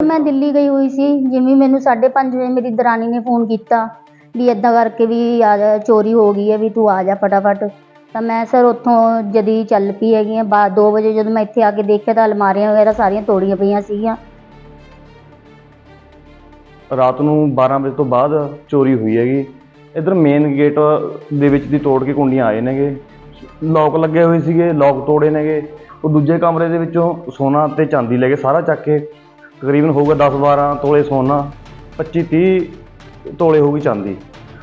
ਮੈਂ ਦਿੱਲੀ ਗਈ ਹੋਈ ਸੀ, ਜਿਵੇਂ ਮੈਨੂੰ 5:30 ਵਜੇ ਮੇਰੀ ਦਰਾਣੀ ਨੇ ਫੋਨ ਕੀਤਾ ਵੀ ਇਦਾਂ ਕਰਕੇ ਵੀ ਆ ਜਾ, ਚੋਰੀ ਹੋ ਗਈ ਹੈ, ਵੀ ਤੂੰ ਆ ਜਾ ਫਟਾਫਟ। ਤਾਂ ਮੈਂ ਸਰ ਉੱਥੋਂ ਜਦੀ ਚੱਲ ਪਈ ਹੈਗੀ ਹਾਂ ਬਾਅਦ 2 ਵਜੇ ਜਦੋਂ ਮੈਂ ਇੱਥੇ ਆ ਕੇ ਦੇਖਿਆ ਤਾਂ ਅਲਮਾਰੀਆਂ ਵਗੈਰਾ ਸਾਰੀਆਂ ਤੋੜੀਆਂ ਪਈਆਂ ਸੀਗੀਆਂ। ਰਾਤ ਨੂੰ 12 ਵਜੇ ਤੋਂ ਬਾਅਦ ਚੋਰੀ ਹੋਈ ਹੈਗੀ। ਇਧਰ ਮੇਨ ਗੇਟ ਦੇ ਵਿੱਚ ਦੀ ਤੋੜ ਕੇ ਕੁੰਡੀਆਂ ਆਏ ਨੇਗੇ। ਲੋਕ ਲੱਗੇ ਹੋਏ ਸੀਗੇ ਲੋਕ ਤੋੜੇ ਨੇਗੇ। ਉਹ ਦੂਜੇ ਕਮਰੇ ਦੇ ਵਿੱਚੋਂ ਸੋਨਾ ਤੇ ਚਾਂਦੀ ਲੈ ਕੇ ਸਾਰਾ ਚੱਕ ਕੇ ਤਕਰੀਬਨ ਹੋਊਗਾ 10 12 ਤੋਲੇ ਸੋਨਾ 25 30 ਤੋਲੇ ਹੋਊਗੀ ਚਾਂਦੀ।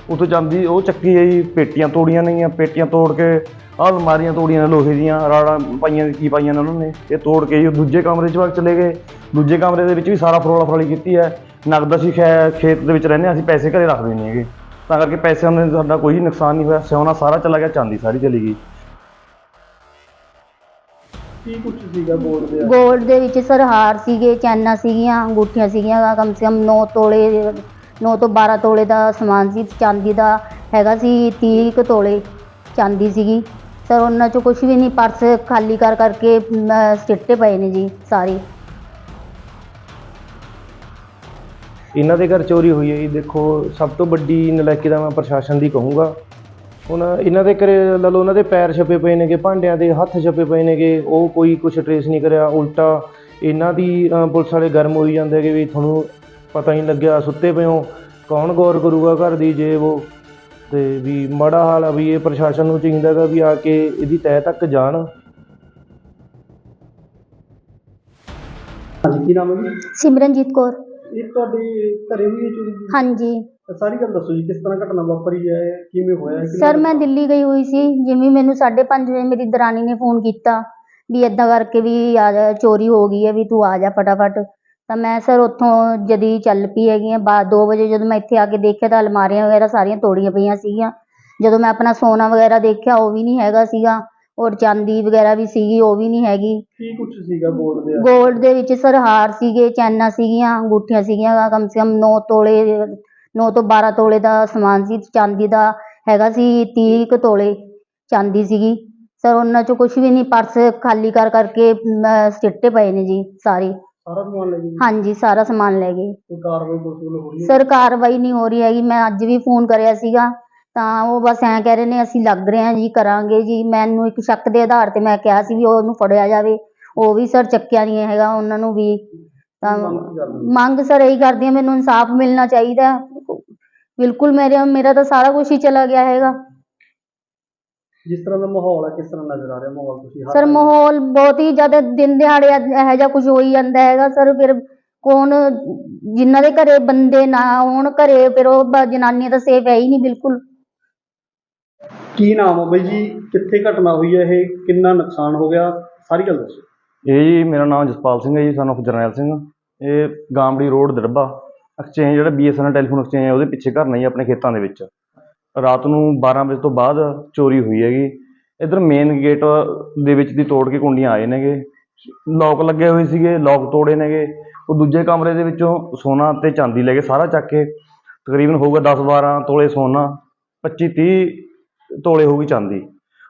ਉੱਥੋਂ ਚਾਂਦੀ ਉਹ ਚੱਕੀ ਹੈ ਜੀ, ਪੇਟੀਆਂ ਤੋੜੀਆਂ ਨੇਗੀਆਂ ਪੇਟੀਆਂ ਤੋੜ ਕੇ ਆਹ ਅਲਮਾਰੀਆਂ ਤੋੜੀਆਂ ਨੇ, ਲੋਹੇ ਦੀਆਂ, ਰਾੜਾਂ ਪਾਈਆਂ ਕੀ ਪਾਈਆਂ ਨੇ ਉਹਨਾਂ ਨੇ, ਇਹ ਤੋੜ ਕੇ ਜੀ ਉਹ ਦੂਜੇ ਕਮਰੇ 'ਚ ਵਗ ਚਲੇ ਗਏ। ਦੂਜੇ ਕਮਰੇ ਦੇ ਵਿੱਚ ਵੀ ਸਾਰਾ ਫਰੋਲਾ ਫਰਾਲੀ ਕੀਤੀ ਹੈ। ਨਗਦ ਅਸੀਂ ਖੈ- ਖੇਤ ਦੇ ਵਿੱਚ ਰਹਿੰਦੇ ਹਾਂ, ਅਸੀਂ ਪੈਸੇ ਘਰੇ ਰੱਖਦੇ ਨਹੀਂ ਹੈਗੇ। ਤਾਂ ਕਰਕੇ ਪੈਸਿਆਂ ਦਾ ਸਾਡਾ ਕੋਈ ਨੁਕਸਾਨ ਨਹੀਂ ਹੋਇਆ ਸੋਨਾ ਸਾਰਾ ਚਲਾ ਗਿਆ, ਚਾਂਦੀ ਸਾਰੀ ਚਲੀ ਗਈ। ਕੀ ਕੁਛ ਸੀਗਾ ਬੋਰਡ ਦੇ ਗੋਲਡ ਦੇ ਵਿੱਚ ਸਰ ਹਾਰ ਸੀਗੇ ਚੈਨਾਂ ਸੀਗੀਆਂ ਅੰਗੂਠੀਆਂ ਸੀਗੀਆਂ ਕਮ ਸੇ ਕਮ 9 ਤੋਲੇ 9 ਤੋਂ 12 ਤੋਲੇ ਦਾ ਸਮਾਨ ਸੀ ਚਾਂਦੀ ਦਾ ਹੈਗਾ ਸੀ 30 ਕੁ ਤੋਲੇ ਚਾਂਦੀ ਸੀਗੀ। ਸਰ ਉਹਨਾਂ ਚੋਂ ਕੁਝ ਵੀ ਨਹੀਂ ਪਰਸ ਖਾਲੀ ਕਰ ਕਰਕੇ ਸਿੱਟੇ ਪਏ ਨੇ ਜੀ ਸਾਰੇ। ਇਹਨਾਂ ਦੇ ਘਰ ਚੋਰੀ ਹੋਈ ਹੈ ਜੀ। ਦੇਖੋ ਸਭ ਤੋਂ ਵੱਡੀ ਨਲਾਇਕੀ ਦਾ ਮੈਂ ਪ੍ਰਸ਼ਾਸਨ ਦੀ ਕਹੂੰਗਾ। ਹੁਣ ਇਹਨਾਂ ਦੇ ਘਰੇ ਲਾ ਲਓ ਉਹਨਾਂ ਦੇ ਪੈਰ ਛਪੇ ਪਏ ਨੇਗੇ ਭਾਂਡਿਆਂ ਦੇ ਹੱਥ ਛਪੇ ਪਏ ਨੇਗੇ ਉਹ ਕੋਈ ਕੁਛ ਟਰੇਸ ਨਹੀਂ ਕਰਿਆ ਉਲਟਾ ਇਹਨਾਂ ਦੀ ਪੁਲਿਸ ਵਾਲੇ ਗਰਮ ਹੋਈ ਜਾਂਦੇ ਕਿ ਵੀ ਤੁਹਾਨੂੰ ਪਤਾ ਹੀ ਨਹੀਂ ਲੱਗਿਆ ਸੁੱਤੇ ਪਏ ਹੋ ਕੌਣ ਗੌਰ ਕਰੂਗਾ ਘਰ ਦੀ ਜੇ ਉਹ? ਤੇ ਵੀ ਮਾੜਾ ਹਾਲ ਆ ਵੀ ਇਹ ਪ੍ਰਸ਼ਾਸਨ ਨੂੰ ਚਾਹੀਦਾ ਗਾ ਵੀ ਆ ਕੇ ਇਹਦੀ ਤਹਿ ਤੱਕ ਜਾਣ। ਹਾਂਜੀ ਕੀ ਨਾਮ ਹੈ ਜੀ? ਸਿਮਰਨਜੀਤ ਕੌਰ। ਇਹ ਤੁਹਾਡੇ ਘਰੇ ਵੀ ਚੋਰੀ ਹਾਂਜੀ। ਸਾਰੀ ਗੱਲ ਦੱਸੋ ਜੀ ਕਿਸ ਤਰ੍ਹਾਂ ਘਟਨਾ ਵਾਪਰੀ ਹੈ ਕਿਵੇਂ ਹੋਇਆ ਹੈ ਸਰ ਮੈਂ ਦਿੱਲੀ ਗਈ ਹੋਈ ਸੀ ਜਿਵੇਂ ਮੈਨੂੰ 5:30 ਵਜੇ ਮੇਰੀ ਦਰਾਣੀ ਨੇ ਫੋਨ ਕੀਤਾ ਵੀ ਇਦਾਂ ਕਰਕੇ ਵੀ ਆ ਜਾ ਚੋਰੀ ਹੋ ਗਈ ਹੈ ਵੀ ਤੂੰ ਆ ਜਾ ਫਟਾਫਟ। ਤਾਂ ਮੈਂ ਸਰ ਉੱਥੋਂ ਜਦੀ ਚੱਲ ਪਈ ਹੈਗੀ ਹਾਂ ਬਾਅਦ 2 ਵਜੇ ਜਦੋਂ ਮੈਂ ਇੱਥੇ ਆ ਕੇ ਦੇਖਿਆ ਤਾਂ ਅਲਮਾਰੀਆਂ ਵਗੈਰਾ ਸਾਰੀਆਂ ਤੋੜੀਆਂ ਪਈਆਂ ਸੀਗੀਆਂ। ਜਦੋਂ ਮੈਂ ਆਪਣਾ ਸੋਨਾ ਵਗੈਰਾ ਦੇਖਿਆ ਉਹ ਵੀ ਨਹੀਂ ਹੈਗਾ ਸੀਗਾ। ਔਰ ਚਾਂਦੀ ਵਗੈਰਾ ਵੀ ਸੀਗੀ ਉਹ ਵੀ ਨਹੀਂ ਹੈਗੀ। ਕੀ ਕੁਛ ਸੀਗਾ ਬੋਰਡ ਦੇ ਗੋਲਡ ਦੇ ਵਿੱਚ ਸਰ ਹਾਰ ਸੀਗੇ ਚੈਨਾਂ ਸੀਗੀਆਂ ਅੰਗੂਠੀਆਂ ਸੀਗੀਆਂ ਕਮ ਸੇ ਕਮ 9 ਤੋਲੇ 9 ਤੋਂ 12 ਤੋਲੇ ਦਾ ਸਮਾਨ ਸੀ ਚਾਂਦੀ ਦਾ ਹੈਗਾ ਸੀ 30 ਕੁ ਤੋਲੇ ਚਾਂਦੀ ਸੀਗੀ। ਸਰ ਉਹਨਾਂ ਚੋਂ ਕੁਝ ਵੀ ਨਹੀਂ ਪਰਸ ਖਾਲੀ ਕਰ ਕਰਕੇ ਸਿੱਟੇ ਪਏ ਨੇ ਜੀ ਸਾਰੇ। ਸਾਰਾ ਸਮਾਨ ਲੈ ਗਏ ਹਾਂਜੀ ਸਾਰਾ ਸਮਾਨ ਲੈ ਗਏ। ਕੋਈ ਕਾਰਵਾਈ ਪੁਲਿਸ ਵੱਲੋਂ ਹੋ ਰਹੀ ਹੈ? ਸਰ ਕਾਰਵਾਈ ਨਹੀਂ ਹੋ ਰਹੀ ਹੈਗੀ। ਮੈਂ ਅੱਜ ਵੀ ਫੋਨ ਕਰਿਆ ਸੀਗਾ। ਤਾਂ ਉਹ ਬਸ ਐਂ ਕਹਿ ਰਹੇ ਨੇ ਅਸੀਂ ਲੱਗ ਰਹੇ ਹਾਂ ਜੀ ਕਰਾਂਗੇ ਜੀ। ਮੈਨੂੰ ਇੱਕ ਸ਼ੱਕ ਦੇ ਆਧਾਰ ਤੇ ਮੈਂ ਕਿਹਾ ਸੀ ਵੀ ਉਹਨੂੰ ਫੜਿਆ ਜਾਵੇ। ਉਹ ਵੀ ਸਰ ਚੱਕਿਆ ਨਹੀਂ ਹੈਗਾ ਉਹਨਾਂ ਨੂੰ ਵੀ। ਤਾਂ ਮੰਗ ਸਰ ਇਹੀ ਕਰਦੀ ਹਾਂ ਮੈਨੂੰ ਇਨਸਾਫ ਮਿਲਣਾ ਚਾਹੀਦਾ। ਹੈ। ਬਿਲਕੁਲ ਮੇਰੇ ਮੇਰਾ ਤਾਂ ਸਾਰਾ ਕੁਝ ਹੀ ਚਲਾ ਗਿਆ ਹੈਗਾ। ਜਿਸ ਤਰ੍ਹਾਂ ਦਾ ਮਾਹੌਲ ਹੈ ਕਿਸ ਤਰ੍ਹਾਂ ਨਜ਼ਰ ਆ ਰਿਹਾ ਮਾਹੌਲ ਤੁਸੀਂ ਹਰ ਸਰ ਮਾਹੌਲ ਬਹੁਤ ਹੀ ਜ਼ਿਆਦਾ ਦਿਨ ਦਿਹਾੜੇ ਅੱਜ ਇਹੋ ਜਿਹਾ ਕੁਝ ਹੋ ਹੀ ਜਾਂਦਾ ਹੈਗਾ। ਸਰ ਫਿਰ ਕੌਣ ਜਿਨ੍ਹਾਂ ਦੇ ਘਰੇ ਬੰਦੇ ਨਾ ਹੋਣ ਘਰੇ ਫਿਰ ਉਹ ਬ- ਜਨਾਨੀਆਂ ਤਾਂ ਸੇਫ ਹੈ ਹੀ ਨਹੀਂ ਬਿਲਕੁਲ। ਕੀ ਨਾਮ ਹੈ ਬਾਈ ਜੀ? ਕਿੱਥੇ ਘਟਨਾ ਹੋਈ ਹੈ ਇਹ? ਕਿੰਨਾ ਨੁਕਸਾਨ ਹੋ ਗਿਆ? ਸਾਰੀ ਗੱਲ ਦੱਸੋ। ਇਹ ਜੀ ਮੇਰਾ ਨਾਮ ਜਸਪਾਲ ਸਿੰਘ ਹੈ ਜੀ son of ਜਰਨੈਲ ਸਿੰਘ। ਇਹ ਗਾਮੜੀ ਰੋਡ ਦੜਬਾ ਐਕਸਚੇਂਜ ਜਿਹੜਾ ਬੀਐਸਐਨਐਲ ਟੈਲੀਫੋਨ ਐਕਸਚੇਂਜ ਹੈ, ਉਹਦੇ ਪਿੱਛੇ ਘਰ ਨਹੀਂ, ਆਪਣੇ ਖੇਤਾਂ ਦੇ ਵਿੱਚ। ਰਾਤ ਨੂੰ 12 ਵਜੇ ਤੋਂ ਬਾਅਦ ਚੋਰੀ ਹੋਈ ਹੈਗੀ। ਇਧਰ ਮੇਨ ਗੇਟ ਦੇ ਵਿੱਚ ਦੀ ਤੋੜ ਕੇ ਕੁੰਡੀਆਂ ਆਏ ਨੇਗੇ। ਲੋਕ ਲੱਗੇ ਹੋਏ ਸੀਗੇ ਲੋਕ ਤੋੜੇ ਨੇਗੇ। ਉਹ ਦੂਜੇ ਕਮਰੇ ਦੇ ਵਿੱਚੋਂ ਸੋਨਾ ਤੇ ਚਾਂਦੀ ਲੈ ਕੇ ਸਾਰਾ ਚੱਕ ਕੇ ਤਕਰੀਬਨ ਹੋਊਗਾ 10 12 ਤੋਲੇ ਸੋਨਾ 25 30 ਤੋਲੇ ਹੋਊਗੀ ਚਾਂਦੀ।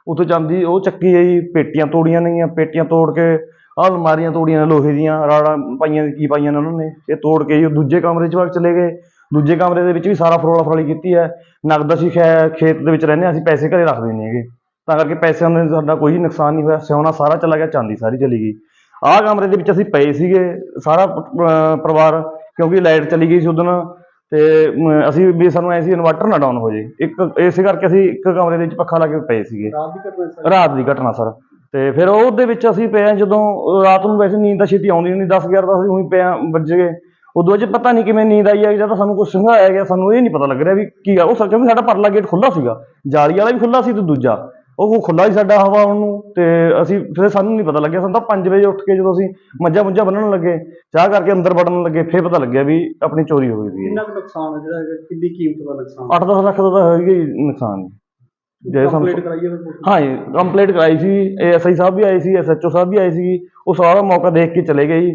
ਉੱਥੋਂ ਚਾਂਦੀ ਉਹ ਚੱਕੀ ਹੈ ਜੀ ਪੇਟੀਆਂ ਤੋੜੀਆਂ ਨੇਗੀਆਂ, ਪੇਟੀਆਂ ਤੋੜ ਕੇ ਆਹ ਅਲਮਾਰੀਆਂ ਤੋੜੀਆਂ ਨੇ ਲੋਹੇ ਦੀਆਂ ਰਾੜਾਂ ਪਾਈਆਂ ਕੀ ਪਾਈਆਂ ਨੇ ਉਹਨਾਂ ਨੇ? ਇਹ ਤੋੜ ਕੇ ਜੀ ਦੂਜੇ ਕਮਰੇ 'ਚ ਵਗ ਚਲੇ ਗਏ। ਦੂਜੇ ਕਮਰੇ ਦੇ ਵਿੱਚ ਵੀ ਸਾਰਾ ਫਰੋਲਾ ਫਰੋਲੀ ਕੀਤੀ ਹੈ। ਨਗਦ ਅਸੀਂ ਖੈ- ਖੇਤ ਦੇ ਵਿੱਚ ਰਹਿੰਦੇ ਹਾਂ ਅਸੀਂ ਪੈਸੇ ਘਰੇ ਰੱਖਦੇ ਨਹੀਂ ਹੈਗੇ। ਤਾਂ ਕਰਕੇ ਪੈਸਿਆਂ ਦਾ ਸਾਡਾ ਕੋਈ ਨੁਕਸਾਨ ਨਹੀਂ ਹੋਇਆ। ਸੋਨਾ ਸਾਰਾ ਚਲਾ ਗਿਆ ਚਾਂਦੀ ਸਾਰੀ ਚਲੀ ਗਈ। ਆਹ ਕਮਰੇ ਦੇ ਵਿੱਚ ਅਸੀਂ ਪਏ ਸੀਗੇ ਸਾਰਾ ਅਹ, ਪਰਿਵਾਰ ਕਿਉਂਕਿ ਲਾਈਟ ਚਲੀ ਗਈ ਸੀ ਉਦੋਂ। ਤੇ ਅਸੀਂ ਵੀ ਸਾਨੂੰ ਐ ਸੀ ਇਨਵਰਟਰ ਨਾ ਡਾਊਨ ਹੋ ਜੇ ਇੱਕ ਇਸੇ ਕਰਕੇ ਅਸੀਂ ਇੱਕ ਕਮਰੇ ਦੇ ਵਿੱਚ ਪੱਖਾ ਲਾ ਕੇ ਪਏ ਸੀਗੇ। ਰਾਤ ਦੀ ਘਟਨਾ ਸਰ? ਰਾਤ ਦੀ ਘਟਨਾ ਸਰ। ਤੇ ਫਿਰ ਉਹਦੇ ਵਿੱਚ ਅਸੀਂ ਪਏ ਜਦੋਂ ਰਾਤ ਨੂੰ ਵੈਸੇ ਨੀਂਦ ਤਾਂ ਛੇਤੀ ਆਉਂਦੀ ਨਹੀਂ 10 11 ਤਾਂ ਅਸੀਂ ਉਹੀ ਪਏ ਵੱਜ ਗਏ। ਉਦੋਂ ਚ ਪਤਾ ਨਹੀਂ ਕਿਵੇਂ ਨੀਂਦ ਆਈ ਹੈ ਜਾਂ ਤਾਂ ਸਾਨੂੰ ਕੁਝ ਸੰਘਾਇਆ ਗਿਆ ਸਾਨੂੰ ਇਹ ਨਹੀਂ ਪਤਾ ਲੱਗ ਰਿਹਾ ਵੀ ਕੀ ਆ ਉਹ ਸਰ ਕਿਉਂਕਿ ਸਾਡਾ ਪਰਲਾ ਗੇਟ ਖੁੱਲਾ ਸੀਗਾ। ਜਾਲੀ ਵਾਲਾ ਵੀ ਖੁੱਲਾ ਸੀ ਤੇ ਦੂਜਾ। ਉਹ ਖੁੱਲਾ ਹੀ ਸਾਡਾ ਹਵਾ ਆਉਣ ਨੂੰ ਤੇ ਅਸੀਂ ਫਿਰ ਸਾਨੂੰ ਨਹੀਂ ਪਤਾ ਲੱਗਿਆ। ਸਾਨੂੰ ਤਾਂ 5 ਵਜੇ ਉੱਠ ਕੇ ਜਦੋਂ ਅਸੀਂ ਮੱਝਾਂ ਮੁੱਝਾਂ ਬੰਨਣ ਲੱਗੇ ਚਾਹ ਕਰਕੇ ਅੰਦਰ ਵੜਨ ਲੱਗੇ ਫਿਰ ਪਤਾ ਲੱਗਿਆ ਵੀ ਆਪਣੀ ਚੋਰੀ ਹੋ ਗਈ ਹੈ ਕਿੰਨਾ ਕੁ ਨੁਕਸਾਨ ਹੈ ਜਿਹੜਾ ਕਿੰਨੀ ਕੀਮਤ ਦਾ ਨੁਕਸਾਨ? 8-10 ਲੱਖ ਦਾ ਤਾਂ ਹੈਗਾ ਹੀ ਨੁਕਸਾਨ। ਜੇ ਸਾਨੂੰ ਕੰਪਲੀਟ ਕਰਾਈਏ ਫਿਰ ਪੁਲਿਸ ਹਾਂ ਜੀ ਕੰਪਲੀਟ ਕਰਾਈ ਸੀ ਐਸਆਈ ਸਾਹਿਬ ਵੀ ਆਏ ਸੀ ਐਸਐਚਓ ਸਾਹਿਬ ਵੀ ਆਏ ਸੀ ਉਹ ਸਾਰਾ ਮੌਕਾ ਦੇਖ ਕੇ ਚਲੇ ਗਏ ਜੀ।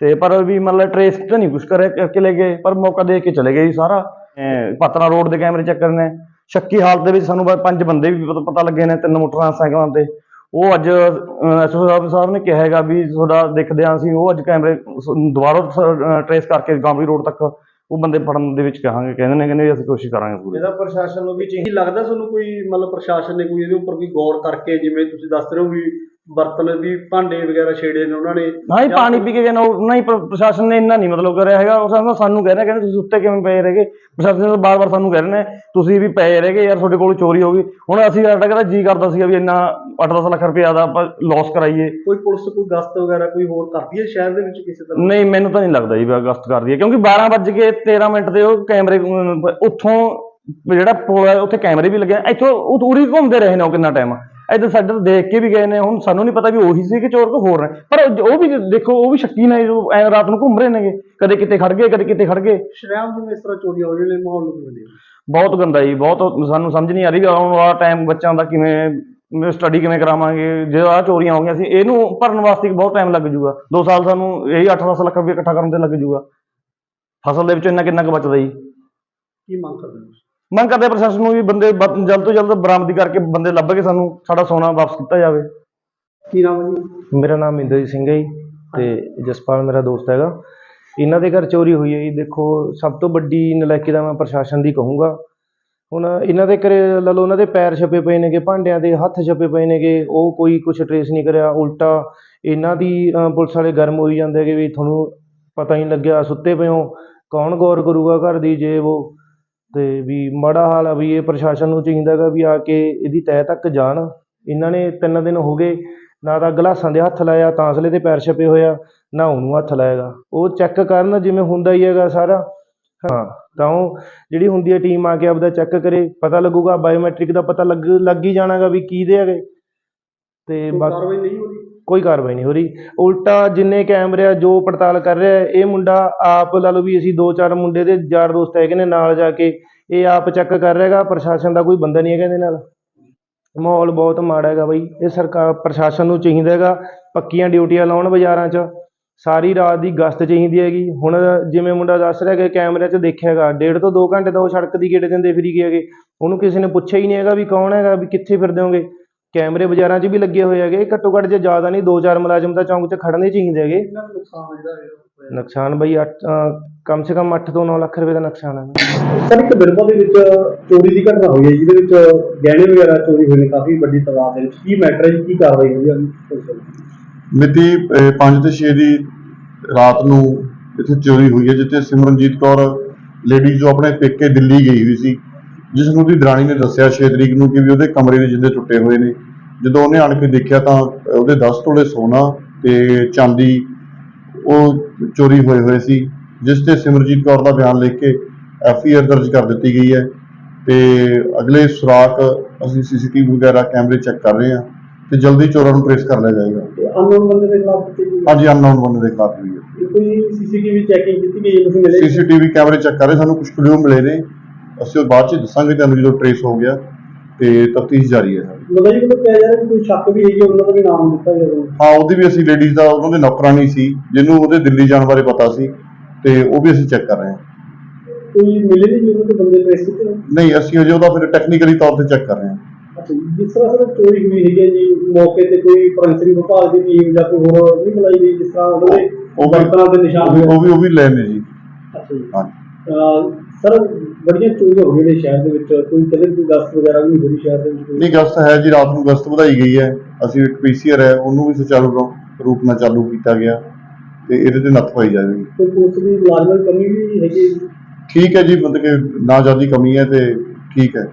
ਤੇ ਪਰ ਵੀ ਮਤਲਬ ਟਰੇਸ ਤਾਂ ਨਹੀਂ ਕੁਝ ਕਰਿਆ ਕਰਕੇ ਲੈ ਗਏ ਪਰ ਮੌਕਾ ਦੇਖ ਕੇ ਚਲੇ ਗਏ ਜੀ ਸਾਰਾ। ਅਹ ਪਤਨਾ ਰੋਡ ਦੇ ਕੈਮਰੇ ਚੈੱਕ ਕਰਨੇ ਸ਼ੱਕੀ ਹਾਲਤ ਦੇ ਵਿੱਚ ਸਾਨੂੰ ਬ- ਪੰਜ ਬੰਦੇ ਵੀ ਪਤਾ- ਪਤਾ ਲੱਗੇ ਨੇ ਤਿੰਨ ਮੋਟਰਸਾਈਕਲਾਂ ਤੇ। ਉਹ ਅੱਜ ਐਸਓ ਸਾਹਿਬ ਸਾਹਿਬ ਨੇ ਕਿਹਾ ਹੈਗਾ ਵੀ ਤੁਹਾਡਾ ਦੇਖਦੇ ਹਾਂ ਅਸੀਂ ਉਹ ਅੱਜ ਕੈਮਰੇ ਸ- ਦੁਬਾਰਾ ਟਰੇਸ ਕਰਕੇ ਗਾਂਵੀ ਰੋਡ ਤੱਕ ਉਹ ਬੰਦੇ ਫੜਨ ਦੇ ਵਿੱਚ ਕਹਾਂਗੇ, ਕਹਿੰਦੇ ਨੇ, ਕਹਿੰਦੇ ਅਸੀਂ ਕੋਸ਼ਿਸ਼ ਕਰਾਂਗੇ ਪੂਰੀ। ਇਹਦਾ ਪ੍ਰਸ਼ਾਸਨ ਨੂੰ ਵੀ ਚਾਹੀਦਾ ਲੱਗਦਾ ਤੁਹਾਨੂੰ ਕੋਈ, ਮਤਲਬ ਪ੍ਰਸ਼ਾਸਨ ਨੇ ਕੋਈ ਇਹਦੇ ਉੱਪਰ ਕੋਈ ਗੌਰ ਕਰਕੇ, ਜਿਵੇਂ ਤੁਸੀਂ ਦੱਸ ਰਹੇ ਹੋ ਵੀ ਬਰਤਨ ਵੀ ਭਾਂਡੇ ਵਗੈਰਾ ਛੇੜੇ ਨੇ ਉਹਨਾਂ ਨੇ। ਹਾਂ ਜੀ ਪਾਣੀ ਪੀ ਕੇ ਗਏ ਨਾ ਉਹਨਾਂ ਹੀ ਪ੍ਰ- ਪ੍ਰਸ਼ਾਸਨ ਨੇ ਇੰਨਾ ਨਹੀਂ ਮਤਲਬ ਕਰਿਆ ਹੈਗਾ। ਉਹ ਸਾਨੂੰ ਸਾਨੂੰ ਕਹਿ ਰਹੇ ਕਹਿੰਦੇ ਤੁਸੀਂ ਉੱਤੇ ਕਿਵੇਂ ਪਏ ਰਹੇਗੇ ਪ੍ਰਸ਼ਾਸਨ ਨੇ ਬਾਰ-ਬਾਰ ਸਾਨੂੰ ਕਹਿ ਰਹੇ ਨੇ ਤੁਸੀਂ ਵੀ ਪਏ ਰਹੇਗੇ ਯਾਰ ਤੁਹਾਡੇ ਕੋਲ ਚੋਰੀ ਹੋ ਗਈ। ਹੁਣ ਅਸੀਂ ਸਾਡਾ ਕਹਿੰਦਾ ਜੀ ਕਰਦਾ ਸੀਗਾ ਵੀ ਇੰਨਾ 8-10 ਲੱਖ ਰੁਪਏ ਦਾ ਆਪਾਂ ਲਾਸ ਕਰਾਈਏ। ਕੋਈ ਪੁਲਿਸ ਕੋਈ ਗਸ਼ਤ ਵਗੈਰਾ ਕੋਈ ਹੋਰ ਕਰਦੀ ਹੈ ਸ਼ਹਿਰ ਦੇ ਵਿੱਚ ਕਿਸੇ ਤਰ੍ਹਾਂ? ਨਹੀਂ ਮੈਨੂੰ ਤਾਂ ਨਹੀਂ ਲੱਗਦਾ ਜੀ ਵੀ ਅਗਸਤ ਕਰਦੀ ਹੈ ਕਿਉਂਕਿ 12 ਵੱਜ ਕੇ 13 ਮਿੰਟ ਦੇ ਉਹ ਕੈਮਰੇ ਅਮ, ਉੱਥੋਂ ਜਿਹੜਾ ਪੁਲ ਹੈ ਉੱਥੇ ਕੈਮਰੇ ਵੀ ਲੱਗੇ ਆ। ਇੱਥੋਂ ਉਹ ਉਰੀ ਘੁੰਮਦੇ ਰਹੇ ਨੇ ਉਹ ਕਿੰਨਾ ਟਾਈਮ ਇੱਧਰ ਸਾਡੇ ਤੋਂ ਦੇਖ ਕੇ ਵੀ ਗਏ ਨੇ ਹੁਣ ਸਾਨੂੰ ਨਹੀਂ ਪਤਾ ਵੀ ਉਹੀ ਸੀ ਕਿ ਚੋਰ ਕੋ ਹੋਰ ਨੇ। ਪਰ ਉਹ ਵੀ ਦੇਖੋ ਉਹ ਵੀ ਸ਼ੱਕੀ ਨੇ ਜੋ ਐ ਰਾਤ ਨੂੰ ਘੁੰਮ ਰਹੇ ਨੇਗੇ। ਕਦੇ ਕਿਤੇ ਖੜ ਗਏ ਕਦੇ ਕਿਤੇ ਖੜ ਗਏ। ਸ਼ਰਿਆਮ ਜਿਵੇਂ ਇਸ ਤਰ੍ਹਾਂ ਚੋਰੀਆਂ ਹੋ ਰਹੀਆਂ ਨੇ ਮਾਹੌਲ ਨੂੰ ਕਿਵੇਂ? ਬਹੁਤ ਗੰਦਾ ਜੀ ਬਹੁਤ ਸਾਨੂੰ ਸਮਝ ਨਹੀਂ ਆ ਰਹੀ ਆਉਣ ਵਾਲਾ ਟਾਈਮ ਬੱਚਿਆਂ ਦਾ ਕਿਵੇਂ ਸਟੱਡੀ ਕਿਵੇਂ ਕਰਾਵਾਂਗੇ ਜੇ ਆਹ ਚੋਰੀਆਂ ਹੋ ਗਈਆਂ ਸੀ ਇਹਨੂੰ ਭਰਨ ਵਾਸਤੇ ਬਹੁਤ ਟਾਈਮ ਲੱਗ ਜੂਗਾ 2 ਸਾਲ ਸਾਨੂੰ ਇਹੀ 8-10 ਲੱਖ ਰੁਪਏ ਇਕੱਠਾ ਕਰਨ ਤੇ ਲੱਗ ਜੂਗਾ ਫਸਲ ਦੇ ਵਿੱਚੋਂ ਇੰਨਾ ਕਿੰਨਾ ਕੁ ਬਚਦਾ ਜੀ? ਕੀ ਮੰਗ ਕਰਦੇ ਹੋ ਮੰਗ ਕਰਦੇ ਪ੍ਰਸ਼ਾਸਨ ਨੂੰ ਵੀ ਬੰਦੇ ਬ- ਜਲਦ ਤੋਂ ਜਲਦ ਬਰਾਮਦੀ ਕਰਕੇ ਬੰਦੇ ਲੱਭ ਕੇ ਸਾਨੂੰ ਸਾਡਾ ਸੋਨਾ ਵਾਪਸ ਕੀਤਾ ਜਾਵੇ। ਕੀ ਨਾਮ ਹੈ ਜੀ? ਮੇਰਾ ਨਾਮ ਇੰਦਰਜੀਤ ਸਿੰਘ ਹੈ ਜੀ ਤੇ ਜਸਪਾਲ ਮੇਰਾ ਦੋਸਤ ਹੈਗਾ। ਇਹਨਾਂ ਦੇ ਘਰ ਚੋਰੀ ਹੋਈ ਹੈ ਜੀ। ਦੇਖੋ ਸਭ ਤੋਂ ਵੱਡੀ ਨਲਾਇਕੀ ਦਾ ਮੈਂ ਪ੍ਰਸ਼ਾਸਨ ਦੀ ਕਹੂੰਗਾ। ਹੁਣ ਇਹਨਾਂ ਦੇ ਘਰੇ ਲਾ ਲਓ ਉਹਨਾਂ ਦੇ ਪੈਰ ਛਪੇ ਪਏ ਨੇਗੇ ਭਾਂਡਿਆਂ ਦੇ ਹੱਥ ਛਪੇ ਪਏ ਨੇਗੇ ਉਹ ਕੋਈ ਕੁਛ ਟਰੇਸ ਨਹੀਂ ਕਰਿਆ। ਉਲਟਾ ਇਹਨਾਂ ਦੀ ਪੁਲਿਸ ਵਾਲੇ ਗਰਮ ਹੋਈ ਜਾਂਦੇ ਕਿ ਵੀ ਤੁਹਾਨੂੰ ਪਤਾ ਹੀ ਨਹੀਂ ਲੱਗਿਆ ਸੁੱਤੇ ਪਏ ਹੋ। ਕੌਣ ਗੌਰ ਕਰੂਗਾ ਘਰ ਦੀ ਜੇ ਉਹ? ਤੇ ਵੀ ਮਾੜਾ ਹਾਲ ਆ ਵੀ ਇਹ ਪ੍ਰਸ਼ਾਸਨ ਨੂੰ ਚਾਹੀਦਾ ਗਾ ਵੀ ਆ ਕੇ ਇਹਦੀ ਤਹਿ ਤੱਕ ਜਾਣ। ਇਹਨਾਂ ਨੇ ਤਿੰਨ ਦਿਨ ਹੋ ਗਏ ਨਾ ਤਾਂ ਗਲਾਸਾਂ ਦੇ ਹੱਥ ਲਾਇਆ ਤਾਂਸਲੇ ਤੇ ਪੈਰ ਛਪੇ ਹੋਇਆ ਨਾ ਉਹਨੂੰ ਹੱਥ ਲਾਏਗਾ ਉਹ ਚੈੱਕ ਕਰਨ ਜਿਵੇਂ ਹੁੰਦਾ ਹੀ ਹੈਗਾ ਸਾਰਾ। ਹਾਂ ਤਾਂ ਉਹ ਜਿਹੜੀ ਹੁੰਦੀ ਹੈ ਟੀਮ ਆ ਕੇ ਆਪਦਾ ਚੈੱਕ ਕਰੇ ਪਤਾ ਲੱਗੂਗਾ ਬਾਇਓਮੈਟ੍ਰਿਕ ਦਾ ਪਤਾ ਲੱਗ ਲੱਗ ਹੀ ਜਾਣਾਗਾ ਵੀ ਕੀ ਦੇ ਹੈਗੇ। ਤੇ ਬਾਕੀ ਕਾਰਵਾਈ ਨਹੀਂ ਕੋਈ ਕਾਰਵਾਈ ਨਹੀਂ ਹੋ ਰਹੀ। ਉਲਟਾ ਜਿੰਨੇ ਕੈਮਰੇ ਆ, ਜੋ ਪੜਤਾਲ ਕਰ ਰਿਹਾ ਇਹ ਮੁੰਡਾ ਆਪ ਲਾ ਲਓ ਵੀ ਅਸੀਂ ਦੋ ਚਾਰ ਮੁੰਡੇ ਦੇ ਯਾਰ ਦੋਸਤ ਹੈਗੇ ਨੇ ਨਾਲ ਜਾ ਕੇ, ਇਹ ਆਪ ਚੈੱਕ ਕਰ ਰਿਹਾਗਾ ਪ੍ਰਸ਼ਾਸਨ ਦਾ ਕੋਈ ਬੰਦਾ ਨਹੀਂ ਹੈਗਾ ਇਹਦੇ ਨਾਲ। ਮਾਹੌਲ ਬਹੁਤ ਮਾੜਾ ਹੈਗਾ ਬਈ। ਇਹ ਸਰਕਾਰ ਪ੍ਰਸ਼ਾਸਨ ਨੂੰ ਚਾਹੀਦਾ ਹੈਗਾ, ਪੱਕੀਆਂ ਡਿਊਟੀਆਂ ਲਾਉਣ ਬਾਜ਼ਾਰਾਂ 'ਚ। ਸਾਰੀ ਰਾਤ ਦੀ ਗਸ਼ਤ ਚਾਹੀਦੀ ਹੈਗੀ। ਹੁਣ ਜਿਵੇਂ ਮੁੰਡਾ ਦੱਸ ਰਿਹਾ ਕਿ ਕੈਮਰੇ 'ਚ ਦੇਖਿਆ ਹੈਗਾ, ਡੇਢ ਤੋਂ 2 ਘੰਟੇ ਤਾਂ ਉਹ ਸੜਕ ਦੀ ਗੇੜੇ ਦਿੰਦੇ ਫਿਰੀ ਗਏ ਹੈਗੇ। ਉਹਨੂੰ ਕਿਸੇ ਨੇ ਪੁੱਛਿਆ ਹੀ ਨਹੀਂ ਹੈਗਾ ਵੀ ਕੌਣ ਹੈਗਾ, ਵੀ ਕਿੱਥੇ ਫਿਰਦੇ ਹੋਗੇ। ਕੈਮਰੇ ਬਾਜ਼ਾਰਾਂ 'ਚ ਵੀ ਲੱਗੇ ਹੋਏ ਹੈਗੇ। ਘੱਟੋ ਘੱਟ ਜੇ ਜ਼ਿਆਦਾ ਨਹੀਂ ਦੋ ਚਾਰ ਮੁਲਾਜ਼ਮ ਤਾਂ ਚੌਂਕ 'ਚ ਖੜਨੇ ਚਾਹੀਦੇ ਹੈਗੇ। ਨੁਕਸਾਨ ਜਿਹੜਾ ਇਹ ਹੋਇਆ ਨੁਕਸਾਨ ਬਈ ਕਮ ਸੇ ਕਮ 8 ਤੋਂ 9 ਲੱਖ ਰੁਪਏ ਦਾ ਨੁਕਸਾਨ ਹੈ। ਸਰ ਇੱਕ ਬਿਰਬਾ ਦੇ ਵਿੱਚ ਚੋਰੀ ਦੀ ਘਟਨਾ ਹੋਈ ਹੈ ਜਿਹਦੇ ਵਿੱਚ ਗਹਿਣੇ ਵਗੈਰਾ ਚੋਰੀ ਹੋਏ ਨੇ ਕਾਫੀ ਵੱਡੀ ਤਾਦਾਦ ਦੇ ਵਿੱਚ। ਕੀ ਮੈਟਰ ਹੈ ਜੀ ਕੀ ਕਾਰਵਾਈ ਹੋਈ ਹੈ? ਮਿਤੀ 5 ਤੇ 6 ਦੀ ਰਾਤ ਨੂੰ ਇੱਥੇ ਚੋਰੀ ਹੋਈ ਹੈ ਜਿੱਥੇ ਸਿਮਰਨਜੀਤ ਕੌਰ ਲੇਡੀ ਜੋ ਆਪਣੇ ਪੇਕੇ ਦਿੱਲੀ ਗਈ ਹੋਈ ਸੀ। ਜਿਸ ਨੂੰ ਉਹਦੀ ਦਰਾਣੀ ਨੇ ਦੱਸਿਆ 6 ਤਰੀਕ ਨੂੰ ਕਿ ਵੀ ਉਹਦੇ ਕਮਰੇ ਦੇ ਜਿੰਦੇ ਟੁੱਟੇ ਹੋਏ ਨੇ। ਜਦੋਂ ਉਹਨੇ ਆਣ ਕੇ ਦੇਖਿਆ ਤਾਂ ਉਹਦੇ 10 ਤੋਲੇ ਸੋਨਾ ਤੇ ਚਾਂਦੀ ਉਹ ਚੋਰੀ ਹੋਏ ਹੋਏ ਸੀ ਜਿਸ ਤੇ ਸਿਮਰਜੀਤ ਕੌਰ ਦਾ ਬਿਆਨ ਲਿਖ ਕੇ ਐਫ ਆਈ ਆਰ ਦਰਜ ਕਰ ਦਿੱਤੀ ਗਈ ਹੈ। ਤੇ ਅਗਲੇ ਸੁਰਾਖ ਅਸੀਂ ਸੀਸੀਟੀਵੀ ਵਗੈਰਾ ਕੈਮਰੇ ਚੈੱਕ ਕਰ ਰਹੇ ਹਾਂ ਤੇ ਜਲਦੀ ਚੋਰਾਂ ਨੂੰ ਟ੍ਰੇਸ ਕਰ ਲਿਆ ਜਾਏਗਾ। ਅਨਨੋਨ ਬੰਦੇ ਦੇ ਖਿਲਾਫ ਕੀਤੀ ਗਈ ਹਾਂਜੀ ਅਨਨੋਨ ਬੰਦੇ ਦੇ ਖਿਲਾਫ ਹੈ। ਕੋਈ ਸੀਸੀਟੀਵੀ ਚੈਕਿੰਗ ਕੀਤੀ ਗਈ ਹੈ? ਤੁਸੀਂ ਮਿਲੇ? ਸੀਸੀਟੀਵੀ ਕੈਮਰੇ ਚੈੱਕ ਕਰ ਰਹੇ ਸਾਨੂੰ ਕੁਝ ਕਲੂ ਮਿਲੇ ਨੇ। ਅਸੀਂ ਉਹ ਬਾਅਦ ਚ ਦੱਸਾਂਗੇ ਤੁਹਾਨੂੰ ਜਦੋਂ ਟ੍ਰੇਸ ਹੋ ਗਿਆ ਤੇ ਤਫਤੀਸ਼ ਜਾਰੀ ਹੈ ਸਾਡੀ। ਮਤਲਬ ਜੀ ਮਤਲਬ ਕਿਹਾ ਜਾ ਰਿਹਾ ਕਿ ਕੋਈ ਸ਼ੱਕ ਵੀ ਹੈ, ਉਹਨਾਂ ਦਾ ਵੀ ਨਾਮ ਦਿੱਤਾ ਜਾਵੇ ਹਾਂ ਉਹਦੀ ਵੀ ਅਸੀਂ ਲੇਡੀਜ਼ ਦਾ ਉਹਨਾਂ ਦੇ ਨੌਕਰਾਨੀ ਸੀ ਜਿਹਨੂੰ ਉਹਦੇ ਦਿੱਲੀ ਜਾਣ ਬਾਰੇ ਪਤਾ ਸੀ ਤੇ ਉਹ ਵੀ ਅਸੀਂ ਚੈੱਕ ਕਰ ਰਹੇ ਹਾਂ ਕੋਈ ਮਿਲੇ ਨਹੀਂ ਜੀ ਉਹਨਾਂ ਦੇ ਬੰਦੇ ਟ੍ਰੇਸ ਕੀਤੇ? ਨਹੀਂ ਅਸੀਂ ਅਜੇ ਉਹਦਾ ਫਿਰ ਟੈਕਨੀਕਲੀ ਤੌਰ ਤੇ ਚੈੱਕ ਕਰ ਰਹੇ ਹਾਂ ਅੱਛਾ ਜੀ, ਜਿਸ ਤਰ੍ਹਾਂ ਸਰ ਚੋਰੀ ਹੋਈ ਹੈਗੀ ਹੈ ਜੀ ਮੌਕੇ ਤੇ ਕੋਈ ਫੋਰੈਂਸਿਕ ਵਿਭਾਗ ਦੀ ਟੀਮ ਜਾਂ ਕੋਈ ਹੋਰ ਨਹੀਂ ਬੁਲਾਈ ਗਈ ਜਿਸ ਤਰ੍ਹਾਂ ਉਹਨਾਂ ਦੇ ਉਹ ਵੀ- ਬਰਤਨਾਂ ਦੇ ਉਹ ਨਿਸ਼ਾਨ ਵੀ ਹੋਏ। ਉਹ ਵੀ ਉਹ ਵੀ ਲੈ ਨੇ ਜੀ ਅੱਛਾ ਜੀ ਹਾਂ ਅਹ ਸਰ ਬੜੀਆਂ ਚੋਰੀਆਂ ਹੋ ਰਹੀਆਂ ਨੇ ਸ਼ਹਿਰ ਦੇ ਵਿੱਚ ਕੋਈ ਕਦੇ ਕੋਈ ਗਸਤ ਵਗੈਰਾ ਵੀ ਨਹੀਂ ਹੋ ਰਹੀ ਸ਼ਹਿਰ ਦੇ ਵਿੱਚ? ਨਹੀਂ ਗਸਤ ਹੈ ਜੀ ਰਾਤ ਨੂੰ ਗਸਤ ਵਧਾਈ ਗਈ ਹੈ ਅਸੀਂ ਇੱਕ ਪੀਸੀਆਰ ਹੈ ਉਹਨੂੰ ਵੀ ਸੁਚਾਰੂ ਰੂਪ ਨਾਲ ਚਾਲੂ ਕੀਤਾ ਗਿਆ ਤੇ ਇਹਦੇ ਤੇ ਨੱਥ ਪਾਈ ਜਾਵੇਗੀ ਕੋਈ ਪੁਲਿਸ ਦੀ ਮੁਲਾਜ਼ਮਾਂ ਦੀ ਕਮੀ ਵੀ ਹੈਗੀ? ਠੀਕ ਹੈ ਜੀ ਮਤਲਬ ਕਿ ਨਾ ਜ਼ਿਆਦਾ ਕਮੀ ਹੈ ਤੇ ਠੀਕ ਹੈ